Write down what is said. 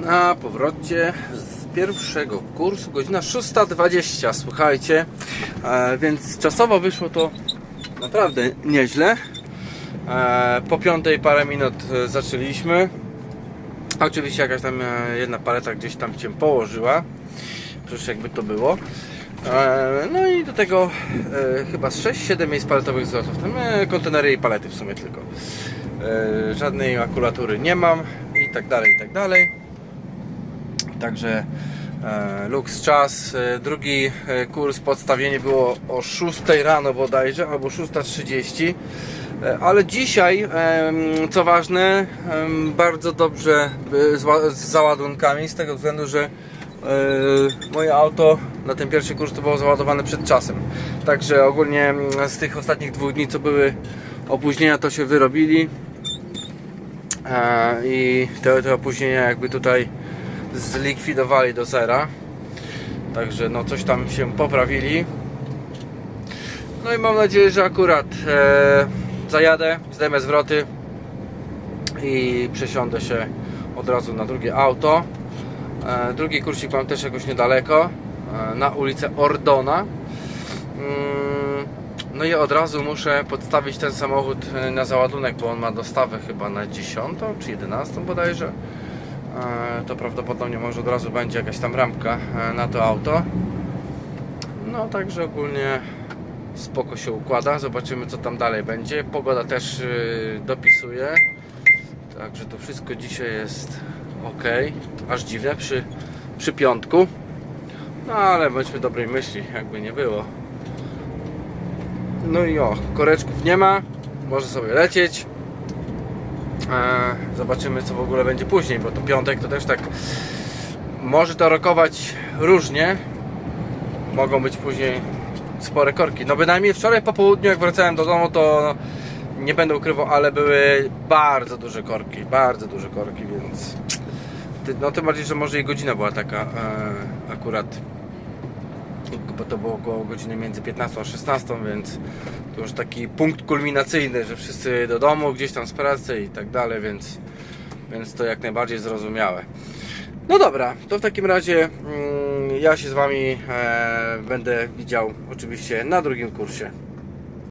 na powrocie z pierwszego kursu, godzina 6.20, słuchajcie, e, więc czasowo wyszło to naprawdę nieźle. E, po piątej parę minut e, zaczęliśmy. Oczywiście jakaś tam e, jedna paleta gdzieś tam się położyła, przecież jakby to było. E, No i do tego e, chyba z 6-7 miejsc paletowych zwrotów. Tam e, kontenery i palety w sumie tylko. E, Żadnej makulatury nie mam i tak dalej, i tak dalej. Także e, czas. E, Drugi e, kurs podstawienie było o 6 rano bodajże, albo 6.30. E, Ale dzisiaj, co ważne, bardzo dobrze z ła- z załadunkami, z tego względu, że moje auto na ten pierwszy kurs to było załadowane przed czasem. Także ogólnie z tych ostatnich dwóch dni, co były opóźnienia, to się wyrobili. I te, te opóźnienia jakby tutaj zlikwidowali do zera. Także no coś tam się poprawili. No i mam nadzieję, że akurat e, zajadę, zdejmę zwroty i przesiądę się od razu na drugie auto. E, drugi kursik mam też jakoś niedaleko, e, na ulicę Ordona. Mm, No i od razu muszę podstawić ten samochód e, na załadunek, bo on ma dostawę chyba na 10 czy 11 bodajże. E, To prawdopodobnie może od razu będzie jakaś tam ramka e, na to auto. No także ogólnie spoko się układa. Zobaczymy co tam dalej będzie. Pogoda też y, dopisuje. Także to wszystko dzisiaj jest ok. Aż dziwne przy, przy piątku. No ale bądźmy dobrej myśli, jakby nie było. No i o, koreczków nie ma. Może sobie lecieć. E, Zobaczymy co w ogóle będzie później, bo to piątek to też tak może to rokować różnie. Mogą być później spore korki. No bynajmniej wczoraj po południu jak wracałem do domu to nie będę ukrywał, ale były bardzo duże korki, bardzo duże korki, więc no tym bardziej, że może i godzina była taka e, akurat bo to było około godziny między 15 a 16, więc to już taki punkt kulminacyjny, że wszyscy do domu, gdzieś tam z pracy i tak dalej, więc, więc to jak najbardziej zrozumiałe. No dobra, to w takim razie mm, ja się z Wami e, będę widział oczywiście na drugim kursie.